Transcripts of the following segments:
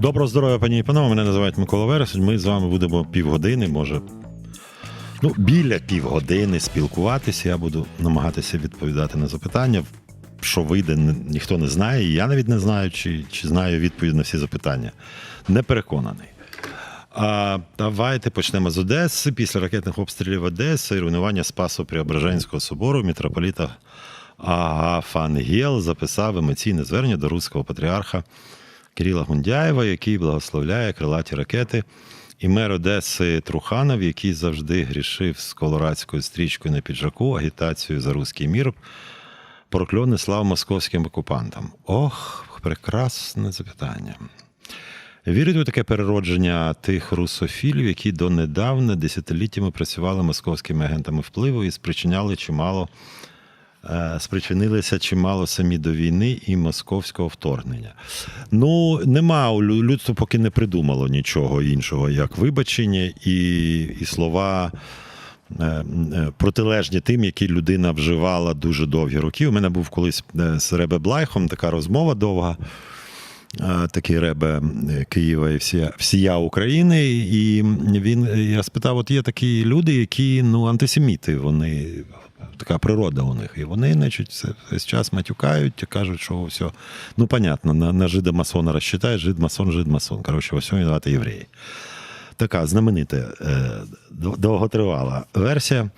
Доброго здоров'я, пані і панове. Мене називають Микола Вересень. Ми з вами будемо півгодини, може. Ну, біля півгодини спілкуватися. Я буду намагатися відповідати на запитання. Що вийде, ніхто не знає. І я навіть не знаю, чи, чи знаю відповідь на всі запитання. Не переконаний. А, давайте почнемо з Одеси. Після ракетних обстрілів Одеси і руйнування Спасо Преображенського собору мітрополіта Агафангел записав емоційне звернення до руського патріарха Кирила Гундяєва, який благословляє крилаті ракети, і мер Одеси Труханов, який завжди грішив з колорадською стрічкою на піджаку, агітацією за руський мір, прокльони слав московським окупантам. Ох, прекрасне запитання. Вірите у таке переродження тих русофілів, які донедавна десятиліттями працювали московськими агентами впливу і спричиняли чимало, спричинилися чимало самі до війни і московського вторгнення. Ну, нема людство поки не придумало нічого іншого, як вибачення і, і слова. е, е, Протилежні тим, які людина вживала дуже довгі роки. У мене був колись е, з Ребе Блайхом така розмова довга е, такий ребе е, Києва і всія, всія України. І він я спитав: от є такі люди, які ну антисеміти, вони така природа у них. І вони, значить, весь час матюкають, кажуть, що все. Ну, понятно, на, на жида масона розчитають, жид масон, жид масон. Коротше, всьому винувати євреї. Така знаменита, е, довготривала версія.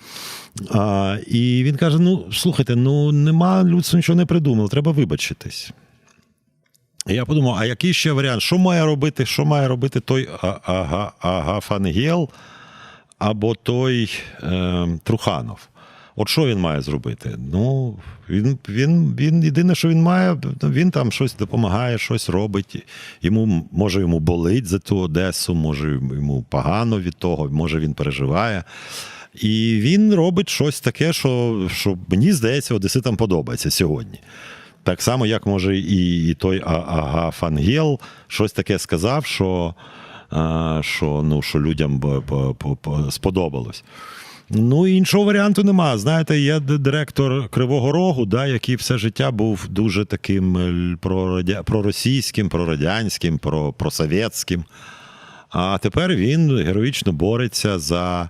А, і він каже: ну, слухайте, ну нема людство нічого не придумало, треба вибачитись. І я подумав, а який ще варіант? Що має робити, що має робити той Агафангел або той е, Труханов? От що він має зробити? Ну, він, він, він єдине, що він має, він там щось допомагає, щось робить. Йому, може, йому болить за ту Одесу, може, йому погано від того, може він переживає. І він робить щось таке, що, що мені здається, одеситам подобається сьогодні. Так само, як може і, і той Агафангел щось таке сказав, що, а, що, ну, що людям сподобалось. Ну, іншого варіанту нема. Знаєте, є директор Кривого Рогу, да, який все життя був дуже таким е, проросійським, прорадянським, про- просовєтським. А тепер він героїчно бореться за,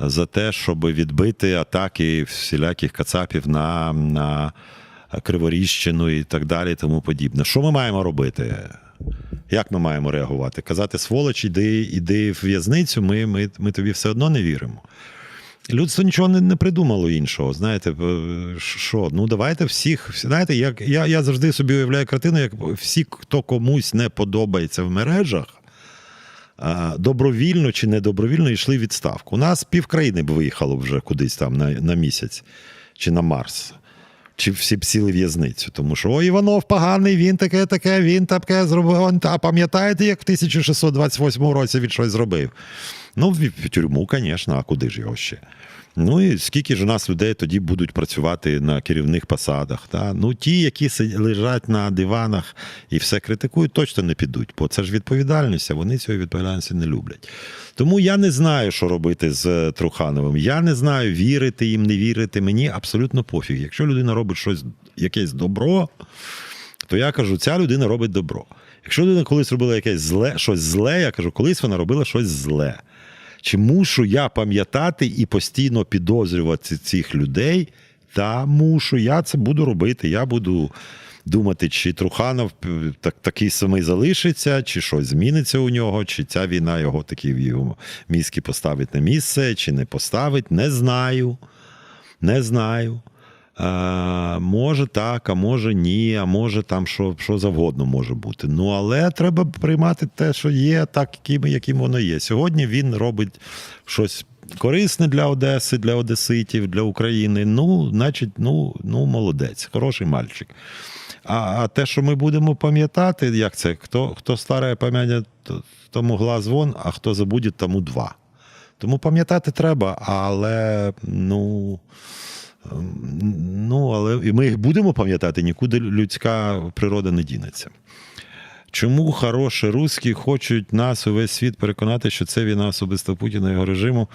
за те, щоб відбити атаки всіляких кацапів на, на Криворіжчину і так далі, і тому подібне. Що ми маємо робити? Як ми маємо реагувати? Казати сволоч, іди, іди в в'язницю, ми, ми, ми тобі все одно не віримо. Людство нічого не, не придумало іншого. Знаєте, що? Ну давайте всіх. Знаєте, як я, я завжди собі уявляю картину, як всі, хто комусь не подобається в мережах, добровільно чи недобровільно йшли в відставку. У нас півкраїни б виїхало вже кудись там на, на місяць чи на Марс. Чи всі б сіли в'язницю, тому що о, Іванов поганий, він таке, таке, він таке зробив. А пам'ятаєте, як в 1628 році він щось зробив? Ну, в, тюрму, звісно, а куди ж його ще? Ну і скільки ж у нас людей тоді будуть працювати на керівних посадах? Та? Ну, ті, які лежать на диванах і все критикують, точно не підуть, бо це ж відповідальність, а вони цієї відповідальності не люблять. Тому я не знаю, що робити з е, Трухановим. Я не знаю, вірити їм, не вірити. Мені абсолютно пофіг. Якщо людина робить щось, якесь добро, то я кажу, ця людина робить добро. Якщо людина колись робила якесь зле, щось зле, я кажу, колись вона робила щось зле. Чи мушу я пам'ятати і постійно підозрювати цих людей? Та мушу, я це буду робити. Я буду думати, чи Труханов е, так, такий самий залишиться, чи щось зміниться у нього, чи ця війна його такі в його мізки поставить на місце, чи не поставить. Не знаю. Не знаю. А, може так, а може ні, а може там що, що завгодно може бути. Ну, але треба приймати те, що є, так, яким, воно є. Сьогодні він робить щось корисне для Одеси, для Одеситів, для України. Ну, значить, ну, ну молодець, хороший мальчик. А, а те, що ми будемо пам'ятати, як це? Хто, хто старає пам'ятає, тому глаз вон, а хто забуде, тому два. Тому пам'ятати треба, але ну. Ну, але і ми їх будемо пам'ятати, нікуди людська природа не дінеться. Чому хороші русські хочуть нас увесь світ переконати, що це війна особисто Путіна його режиму,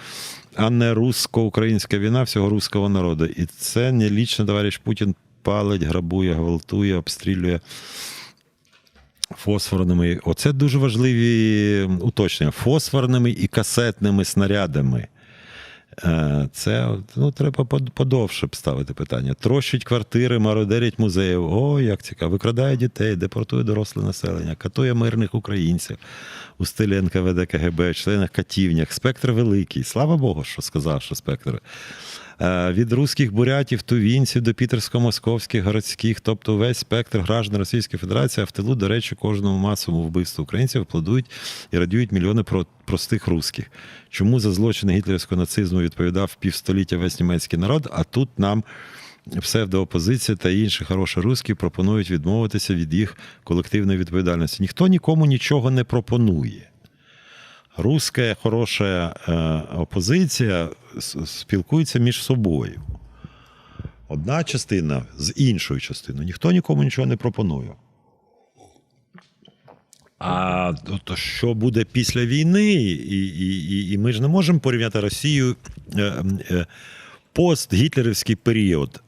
а не русско-українська війна всього руського народу? І це не лічно товариш Путін палить, грабує, гвалтує, обстрілює фосфорними. Оце дуже важливі уточнення. Фосфорними і касетними снарядами. Е, Це ну, треба под- подовше б ставити питання. Трощить квартири, мародерять музеїв. О, як цікаво. Викрадає дітей, депортує доросле населення, катує мирних українців у стилі НКВД КГБ, членах катівнях. Спектр великий. Слава Богу, що сказав, що спектр. Е, Від руських бурятів, тувінців до пітерсько-московських, городських, тобто весь спектр граждан Російської Федерації, а в тилу, до речі, кожному масовому вбивству українців аплодують і радіють мільйони про- простих русських. Чому за злочини гітлерського нацизму відповідав півстоліття весь німецький народ, а тут нам псевдоопозиція та інші хороші русські пропонують відмовитися від їх колективної відповідальності. Ніхто нікому нічого не пропонує. Руська хороша е, опозиція спілкується між собою. Одна частина з іншою частиною. Ніхто нікому нічого не пропонує. А то- що буде після війни, і, і, і, ми ж не можемо порівняти Росію е, е, постгітлерівський період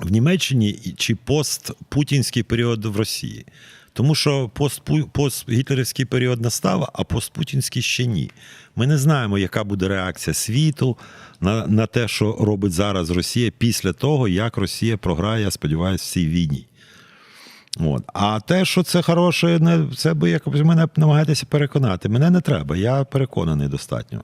в Німеччині чи постпутінський період в Росії. Тому що постгітлерівський період настав, а постпутінський ще ні. Ми не знаємо, яка буде реакція світу на, на те, що робить зараз Росія після того, як Росія програє, я сподіваюся, в цій війні. От. А те, що це хороше, не це би якось мене намагаєтеся переконати. Мене не треба, я переконаний достатньо.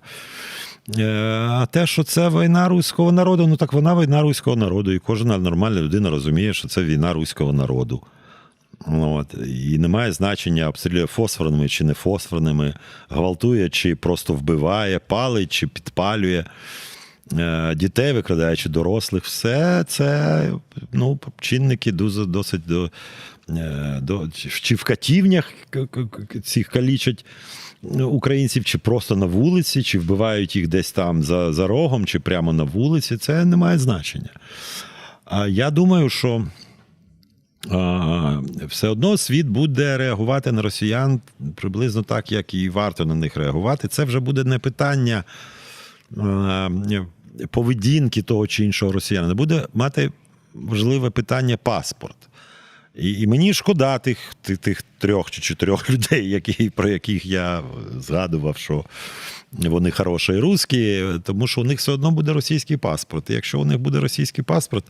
Е, А те, що це війна руського народу, ну так вона війна руського народу, і кожна нормальна людина розуміє, що це війна руського народу. От. І немає значення, обстрілює фосфорними чи не фосфорними, гвалтує, чи просто вбиває, палить, чи підпалює е, дітей, викрадаючи дорослих. Все це ну, чинники дуже досить до, е, до чи в катівнях цих калічать українців, чи просто на вулиці, чи вбивають їх десь там за, за рогом, чи прямо на вулиці. Це не має значення. А я думаю, що. Все одно світ буде реагувати на росіян приблизно так, як і варто на них реагувати. Це вже буде не питання поведінки того чи іншого росіянина. Буде мати важливе питання паспорт. І, і мені шкода тих, тих, трьох чи чотирьох людей, які, про яких я згадував, що вони хороші русські, тому що у них все одно буде російський паспорт. І якщо у них буде російський паспорт,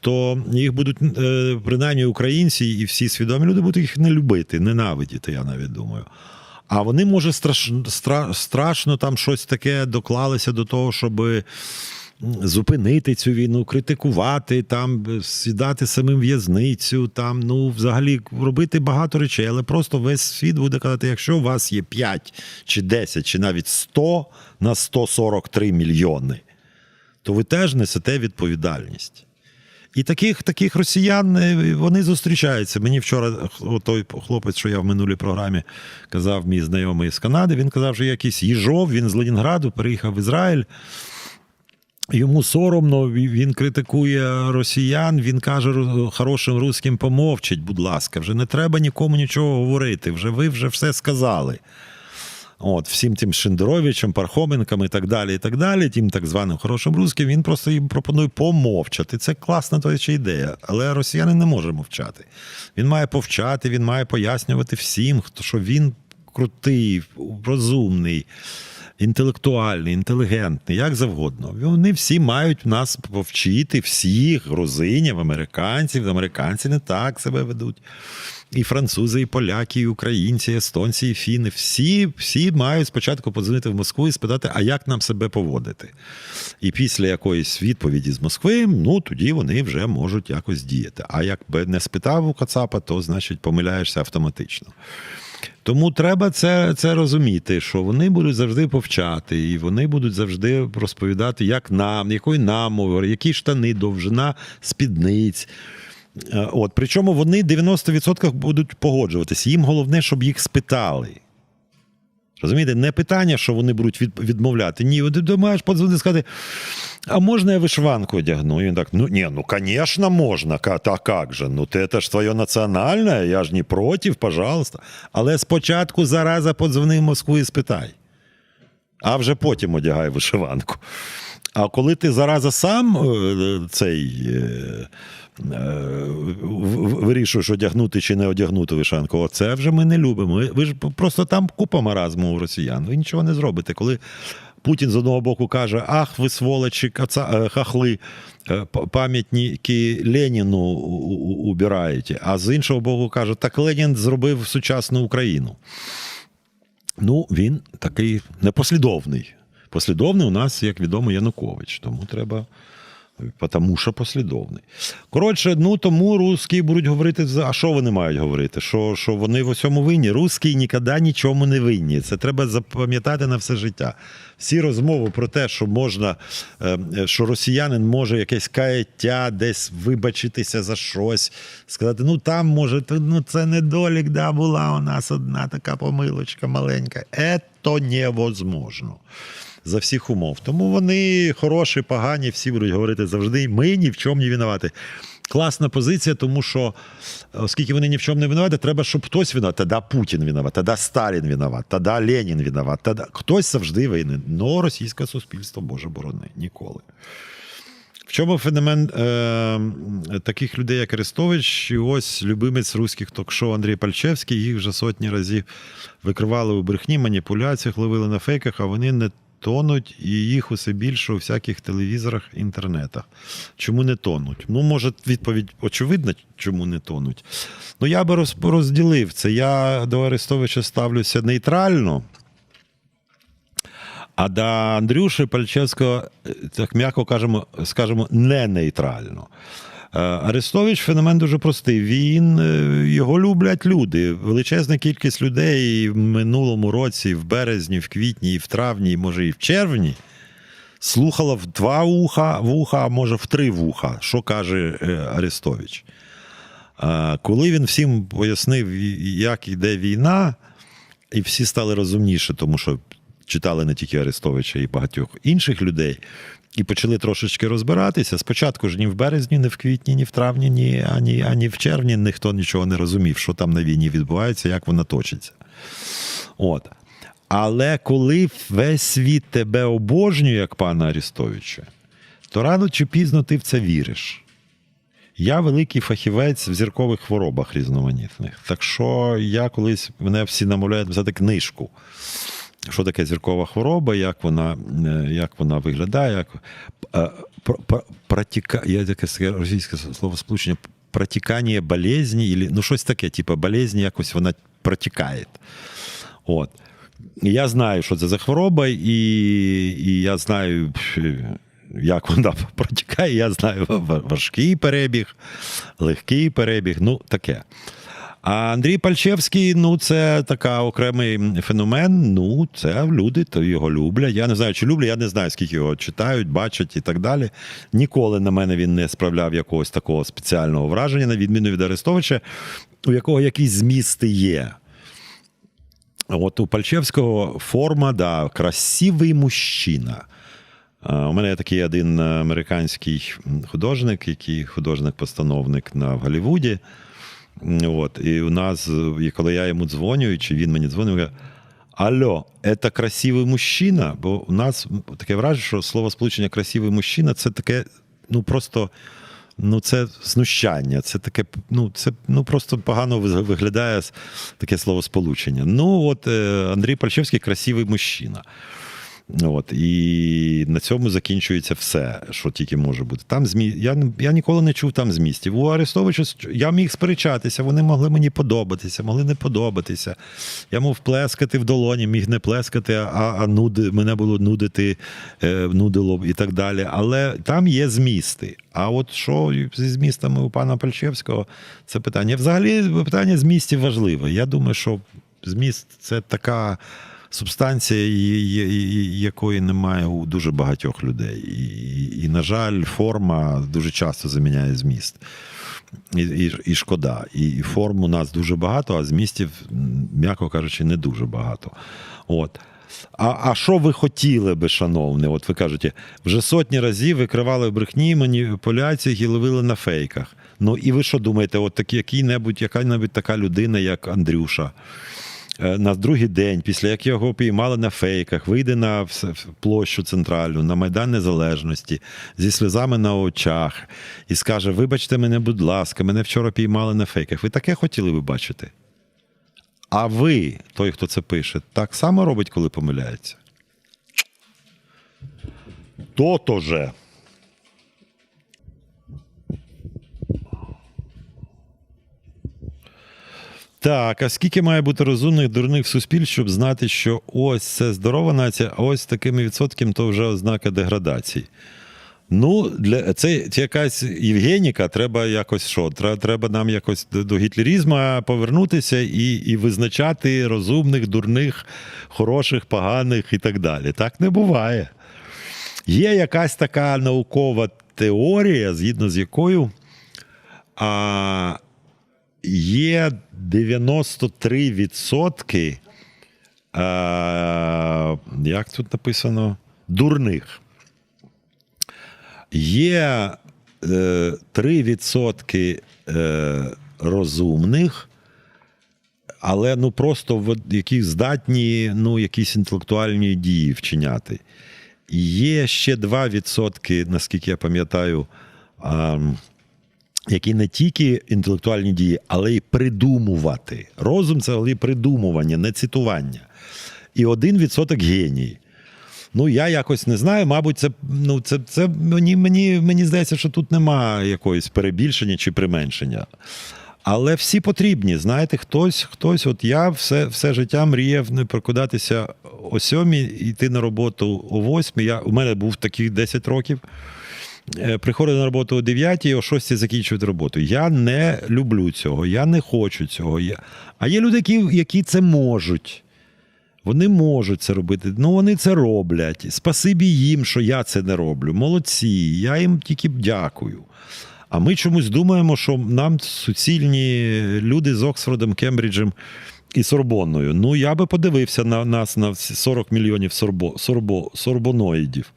то їх будуть е, принаймні українці і всі свідомі люди будуть їх не любити, ненавидіти, я навіть думаю. А вони, може, страш, стра, страшно там щось таке доклалися до того, щоб зупинити цю війну, критикувати, там, сідати самим в'язницю, там, ну, взагалі робити багато речей, але просто весь світ буде казати, якщо у вас є 5 чи 10, чи навіть 100 на 143 мільйони, то ви теж несете відповідальність. І таких таких росіян е, вони зустрічаються. Мені вчора той хлопець, що я в минулій програмі казав, мій знайомий з Канади, він казав, що якийсь їжов, він з Ленінграду переїхав в Ізраїль. Йому соромно, він критикує росіян. Він каже хорошим русським помовчать, будь ласка, вже не треба нікому нічого говорити. Вже ви вже все сказали. От, всім тим Шендеровичам, Пархоменкам і так далі, і так далі, тим так званим хорошим русським, він просто їм пропонує помовчати. Це класна то речі, ідея. Але росіянин не може мовчати. Він має повчати, він має пояснювати всім, хто що він крутий, розумний. Інтелектуальний, інтелігентний, як завгодно. Вони всі мають нас повчити, всіх грузинів, американців. Американці не так себе ведуть. І французи, і поляки, і українці, і естонці, і фіни. Всі, всі мають спочатку подзвонити в Москву і спитати, а як нам себе поводити. І після якоїсь відповіді з Москви, ну тоді вони вже можуть якось діяти. А якби не спитав у Кацапа, то значить помиляєшся автоматично. Тому треба це, це розуміти, що вони будуть завжди повчати, і вони будуть завжди розповідати, як нам, якої нам які штани, довжина спідниць. Е, От, причому вони 90% будуть погоджуватися. Їм головне, щоб їх спитали. Розумієте, не питання, що вони будуть від, відмовляти. Ні, ти, маєш подзвонити сказати, а можна я вишиванку одягну? І він так, ну ні, ну звісно, можна, та як же? Ну це ж твоє національне, я ж не проти, пожалуйста. Але спочатку зараза подзвони в Москву і спитай. А вже потім одягай вишиванку. А коли ти зараза сам е, цей. Е, вирішуєш, одягнути чи не одягнути вишанку. Оце вже ми не любимо. Ви- ж просто там купа маразму у росіян. Ви нічого не зробите. Коли Путін з одного боку каже: Ах, ви сволочі, каца, е, хахли, е, пам'ятники Леніну убираєте, а з іншого боку каже, так Ленін зробив сучасну Україну. Ну, він такий непослідовний. Послідовний у нас, як відомо, Янукович. Тому треба. Тому що послідовний. Коротше, ну тому русські будуть говорити, а що вони мають говорити? Що, що вони в усьому винні? Русські ніколи нічому не винні. Це треба запам'ятати на все життя. Всі розмови про те, що можна, е, е, що росіянин може якесь каяття, десь вибачитися за щось, сказати, ну там може, ну це недолік, да, була у нас одна така помилочка маленька. Ето невозможно за всіх умов. Тому вони хороші, погані, всі будуть говорити завжди. Ми ні в чому не винуваті. Класна позиція, тому що оскільки вони ні в чому не винуваті, треба, щоб хтось винуват. Тоді Путін винуват, тоді Сталін винуват, тоді Ленін винуват. Тоді... Хтось завжди винен. Но російське суспільство, Боже борони, ніколи. В чому феномен е, таких людей, як Арестович, і ось любимець руських ток-шоу Андрій Пальчевський, їх вже сотні разів викривали у брехні, маніпуляціях, ловили на фейках, а вони не тонуть, і їх усе більше у всяких телевізорах, інтернетах. Чому не тонуть? Ну, може, відповідь очевидна, чому не тонуть. Ну, я би розділив це. Я до Арестовича ставлюся нейтрально. А до Андрюші Пальчевського, е, так м'яко кажемо, скажемо, не нейтрально. Е, Арестович феномен дуже простий. Він е, його люблять люди. Величезна кількість людей в минулому році, в березні, в квітні, і в травні, може і в червні. Слухала в два вуха, вуха, а може в три вуха, що каже е, Арестович. Коли він всім пояснив, як йде війна, і всі стали розумніше, тому що читали не тільки Арестовича і багатьох інших людей, і почали трошечки розбиратися. Спочатку ж ні в березні, ні в квітні, ні в травні, ні ані, ані в червні ніхто нічого не розумів, що там на війні відбувається, як вона точиться. От. Але коли весь світ тебе обожнює, як пана Арестовича, то рано чи пізно ти в це віриш. Я великий фахівець в зіркових хворобах різноманітних. Так що я колись мене всі намовляють взяти книжку. Що таке зіркова хвороба, як вона, е, як вона виглядає, як е, пр- пр- протіка, є таке російське слово сполучення протікання болезні, ну щось таке, типу болезні, якось вона протікає. От. Я знаю, що це за хвороба, і, і я знаю, як вона протікає. Я знаю важкий перебіг, легкий перебіг, ну таке. А Андрій Пальчевський, ну це така окремий феномен. Ну, це люди то його люблять. Я не знаю, чи люблять, я не знаю, скільки його читають, бачать і так далі. Ніколи на мене він не справляв якогось такого спеціального враження, на відміну від Арестовича, у якого якісь змісти є. От у Пальчевського форма, да, красивий мужчина. У мене є такий один американський художник, який художник-постановник на в Голлівуді. От, і у нас, і коли я йому дзвоню, чи він мені дзвонив, я Алло, це красивий мужчина? Бо у нас таке враження, що слово сполучення красивий мужчина це таке, ну просто. Ну, це знущання, це таке, ну, це ну, просто погано виглядає таке словосполучення. Ну, от е, Андрій Пальчевський красивий мужчина. От, і на цьому закінчується все, що тільки може бути. Там змі... я, я ніколи не чув там змістів. У Арестовича я міг сперечатися, вони могли мені подобатися, могли не подобатися. Я мов плескати в долоні, міг не плескати, а, а нуди, мене було нудити, е, нудило і так далі. Але там є змісти. А от що зі змістами у пана Пальчевського, це питання. Взагалі, питання змістів важливе. Я думаю, що зміст це така субстанція, якої немає у дуже багатьох людей. І, і, на жаль, форма дуже часто заміняє зміст. І, і, і шкода. І, форм у нас дуже багато, а змістів, м'яко кажучи, не дуже багато. От. А, а що ви хотіли би, шановне? От ви кажете, вже сотні разів викривали брехні маніпуляції і ловили на фейках. Ну і ви що думаєте, от який-небудь, яка-небудь така людина, як Андрюша, на другий день, після як його піймали на фейках, вийде на площу центральну, на Майдан Незалежності зі сльозами на очах і скаже: Вибачте мене, будь ласка, мене вчора піймали на фейках. Ви таке хотіли би бачити? А ви, той, хто це пише, так само робить, коли помиляється? То-то же. Так, а скільки має бути розумних дурних суспільств, щоб знати, що ось це здорова нація, а ось такими відсотками то вже ознака деградації. Ну, для це, якась Євгеніка, треба якось що? Треба, нам якось до, до гітлерізму повернутися і, і визначати розумних, дурних, хороших, поганих і так далі. Так не буває. Є якась така наукова теорія, згідно з якою а, є 93%, а, як тут написано, дурних. Є е, 3% е, розумних, але ну просто які здатні ну, якісь інтелектуальні дії вчиняти. Є ще 2%, наскільки я пам'ятаю, а, які не тільки інтелектуальні дії, але й придумувати. Розум це взагалі придумування, не цитування. І 1% геній. Ну, я якось не знаю. Мабуть, це ну, це, це мені, мені, мені здається, що тут немає якоїсь перебільшення чи применшення. Але всі потрібні. Знаєте, хтось, хтось, от я все, все життя мріяв не прокидатися о сьомій, йти на роботу о восьмій. Я, у мене був такий 10 років. Е, Приходив на роботу о 9, о 6 закінчувати роботу. Я не люблю цього, я не хочу цього. Я... А є люди, які, які це можуть. Вони можуть це робити. Ну, вони це роблять. Спасибі їм, що я це не роблю. Молодці. Я їм тільки дякую. А ми чомусь думаємо, що нам суцільні люди з Оксфордом, Кембриджем і Сорбонною. Ну, я би подивився на нас на 40 мільйонів сорбо, сорбо, сорбоноїдів.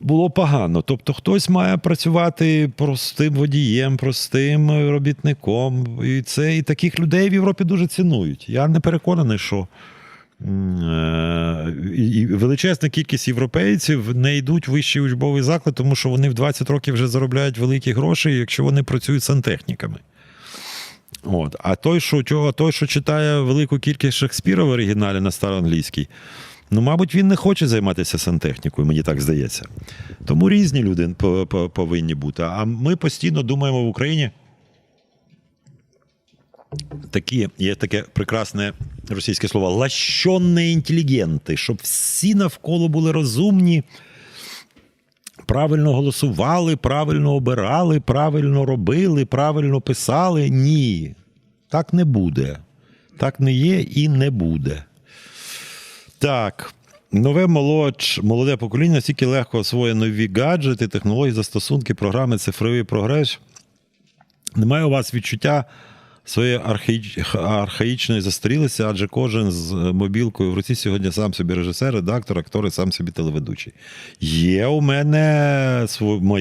Було погано. Тобто хтось має працювати простим водієм, простим робітником. І це і таких людей в Європі дуже цінують. Я не переконаний, що е, і- величезна кількість європейців не йдуть в вищий учбовий заклад, тому що вони в 20 років вже заробляють великі гроші, якщо вони працюють сантехніками. От. А той, що, той, що читає велику кількість Шекспіра в оригіналі на староанглійській, ну, мабуть, він не хоче займатися сантехнікою, мені так здається. Тому різні люди по- по- повинні бути. А ми постійно думаємо в Україні. Такі, є таке прекрасне російське слово лащонні інтелігенти, щоб всі навколо були розумні, правильно голосували, правильно обирали, правильно робили, правильно писали. Ні, так не буде. Так не є і не буде. Так. Нове молодь, молоде покоління настільки легко освоює нові гаджети, технології, застосунки, програми, цифровий прогрес. Немає у вас відчуття своєї архаїч... архаїчної застарілості, адже кожен з мобілкою в руці сьогодні сам собі режисер, редактор, актор і сам собі телеведучий. Є у мене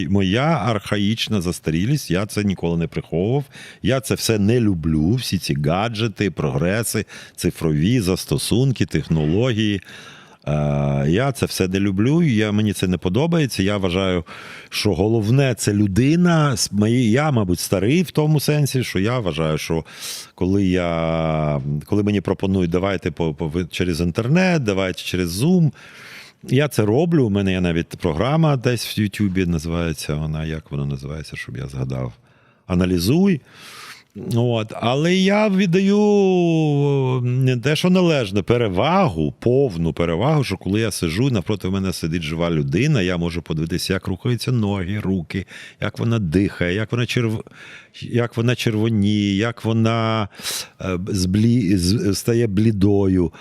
моя архаїчна застарілість, я це ніколи не приховував. Я це все не люблю. Всі ці гаджети, прогреси, цифрові застосунки, технології. Е, Я це все не люблю, я, мені це не подобається. Я вважаю, що головне це людина. Я, мабуть, старий в тому сенсі, що я вважаю, що коли я коли мені пропонують, давайте по, по, через інтернет, давайте через Zoom. Я це роблю. У мене є навіть програма десь в Ютубі називається. Вона як вона називається, щоб я згадав. Аналізуй. От, але я віддаю не те, що належне, перевагу, повну перевагу, що коли я сижу, навпроти мене сидить жива людина, я можу подивитися, як рухаються ноги, руки, як вона дихає, як вона черв... як вона червоніє, як вона е, зблі... стає блідою.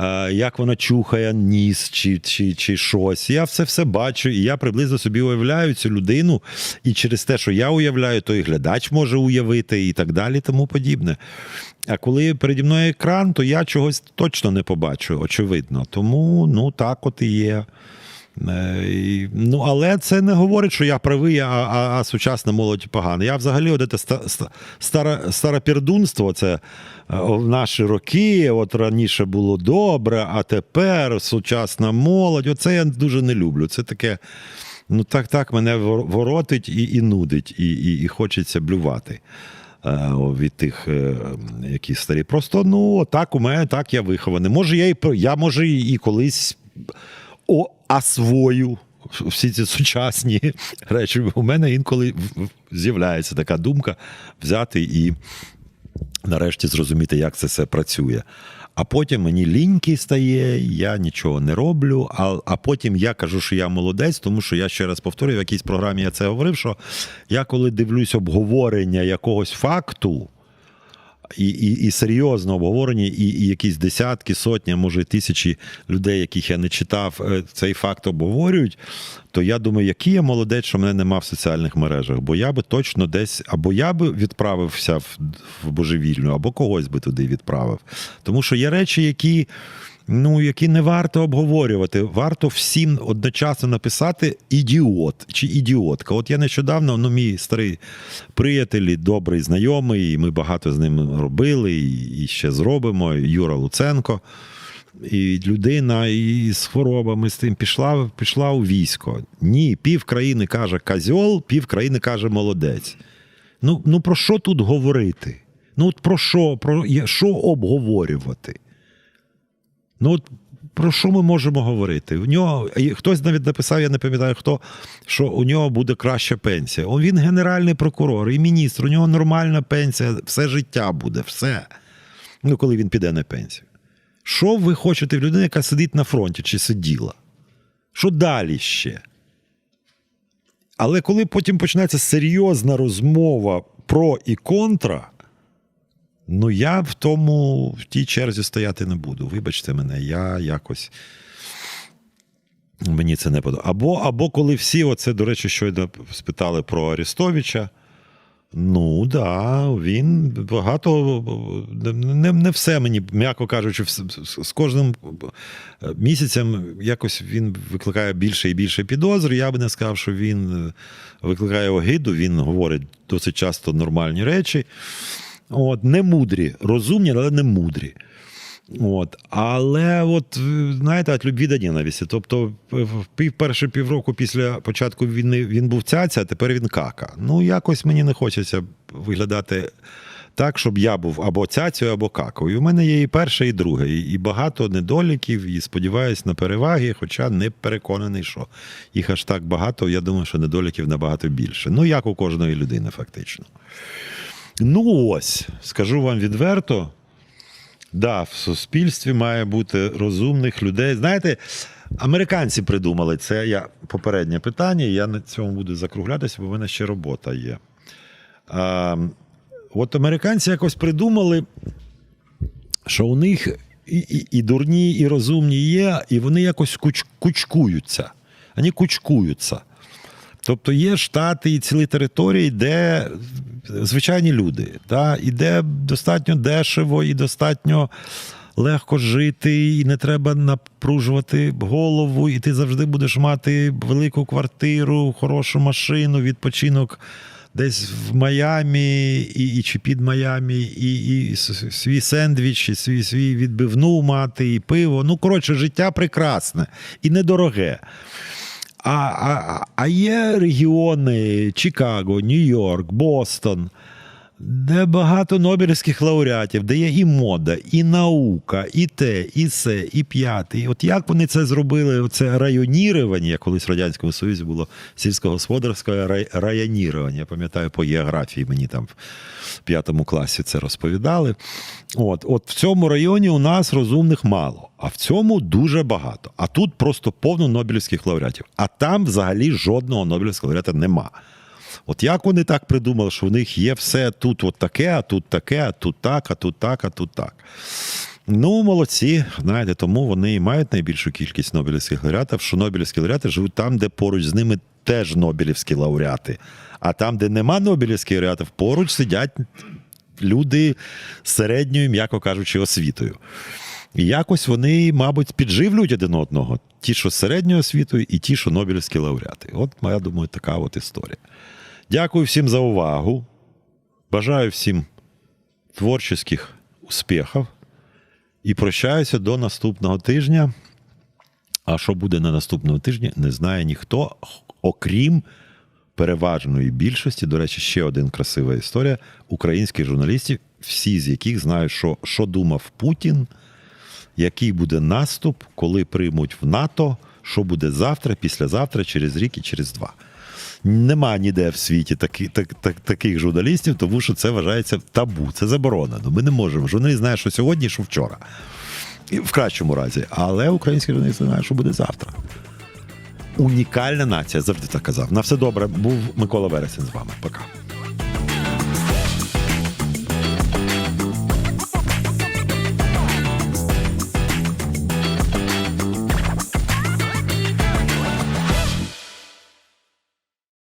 Е, Як вона чухає ніс чи, чи, чи щось. Я все все бачу, і я приблизно собі уявляю цю людину. І через те, що я уявляю, то і глядач може уявити, і так далі, тому подібне. А коли переді мною екран, то я чогось точно не побачу, очевидно. Тому ну так от і є. Е, Ну, але це не говорить, що я правий, а, а, а сучасна молодь погана. Я взагалі от це ста- ста- старе, старопердунство, це е, в наші роки, от раніше було добре, а тепер сучасна молодь. Оце я дуже не люблю. Це таке. Ну, так, так мене воротить і, і нудить, і, і, і хочеться блювати е, від тих, е, які старі. Просто ну, так у мене, так я вихований. Може, я і я може і колись о, освою всі ці сучасні речі. У мене інколи з'являється така думка взяти і нарешті зрозуміти, як це все працює. А потім мені ліньки стає, я нічого не роблю. А, а потім я кажу, що я молодець, тому що я ще раз повторюю, в якійсь програмі я це говорив, що я коли дивлюсь обговорення якогось факту, і, і, і серйозно обговорені, і, і якісь десятки, сотні, може тисячі людей, яких я не читав, е, цей факт обговорюють, то я думаю, який я молодець, що мене нема в соціальних мережах. Бо я би точно десь, або я би відправився в, в божевільну, або когось би туди відправив. Тому що є речі, які. Ну, які не варто обговорювати. Варто всім одночасно написати ідіот чи ідіотка. От я нещодавно, ну, мій старий приятель, добрий знайомий, і ми багато з ним робили, і, ще зробимо. Юра Луценко. І людина із хворобами з тим пішла, пішла у військо. Ні, пів країни каже козьол, пів країни каже молодець. Ну, ну про що тут говорити? Ну, от про що? Про що обговорювати? Ну, от про що ми можемо говорити? У нього хтось навіть написав, я не пам'ятаю хто, що у нього буде краща пенсія. Він генеральний прокурор і міністр, у нього нормальна пенсія, все життя буде, все. Ну, коли він піде на пенсію. Що ви хочете в людини, яка сидить на фронті чи сиділа? Що далі ще? Але коли потім починається серйозна розмова про і контра, ну я в тому в тій черзі стояти не буду. Вибачте мене, я якось. Мені це не подобається. Або, або коли всі, оце, до речі, щойно спитали про Арестовича. Ну да, він багато не, не все мені, м'яко кажучи, з- кожним місяцем якось він викликає більше і більше підозр. Я би не сказав, що він е, викликає огиду, він говорить досить часто нормальні речі. От, не мудрі, розумні, але не мудрі. От. Але, от, знаєте, от любві до ненависті. Тобто, пів, перші півроку після початку війни він був цяця, а тепер він кака. Ну, якось мені не хочеться виглядати так, щоб я був або цяцею, або какою. У мене є і перше, і друге, і багато недоліків, і сподіваюся на переваги, хоча не переконаний, що їх аж так багато. Я думаю, що недоліків набагато більше. Ну, як у кожної людини, фактично. Ну ось, скажу вам відверто. Да, в суспільстві має бути розумних людей. Знаєте, американці придумали це. Я попереднє питання. Я на цьому буду закруглятися, бо в мене ще робота є. А, от американці якось придумали, що у них і, і, і дурні, і розумні є, і вони якось куч, кучкуються. Вони кучкуються. Тобто є штати і цілі території, де звичайні люди, да, і де достатньо дешево і достатньо легко жити, і не треба напружувати голову, і ти завжди будеш мати велику квартиру, хорошу машину, відпочинок десь в Майамі, і, і чи під Майамі, і, і свій сендвіч, і свій, свій відбивну мати, і пиво. Ну, коротше, життя прекрасне і недороге. А, а, а є регіони Чикаго, Нью-Йорк, Бостон, де багато Нобелівських лауреатів, де є і мода, і наука, і те, і це, і п'яте. І От як вони це зробили? Це районірування, колись в Радянському Союзі було сільськогосподарське рай- районірування. Я пам'ятаю, по географії мені там в п'ятому класі це розповідали. От, от в цьому районі у нас розумних мало, а в цьому дуже багато. А тут просто повно Нобелівських лауреатів. А там взагалі жодного Нобелівського лауреата нема. От як вони так придумали, що в них є все тут от таке, а тут таке, а тут так, а тут так, а тут так. Ну, молодці, знаєте, тому вони і мають найбільшу кількість Нобелівських лауреатів, що Нобелівські лауреати живуть там, де поруч з ними теж Нобелівські лауреати. А там, де нема Нобелівських лауреатів, поруч сидять люди середньою, м'яко кажучи, освітою. І якось вони, мабуть, підживлюють один одного. ті, що середньою освітою, і ті, що Нобелівські лауреати. От, я думаю, така от історія. Дякую всім за увагу. Бажаю всім творчих успіхів. І прощаюся до наступного тижня. А що буде на наступному тижні, не знає ніхто, окрім переважної більшості. До речі, ще один красива історія українських журналістів, всі з яких знають, що, що думав Путін, який буде наступ, коли приймуть в НАТО, що буде завтра, післязавтра, через рік і через два. Нема ніде в світі такі, так, так, таких журналістів, тому що це вважається табу, це заборонено. Ми не можемо. Журналіст знає, що сьогодні, що вчора. І в кращому разі. Але українські журналісти знають, що буде завтра. Унікальна нація, завжди так казав. На все добре. Був Микола Вересень з вами. Пока.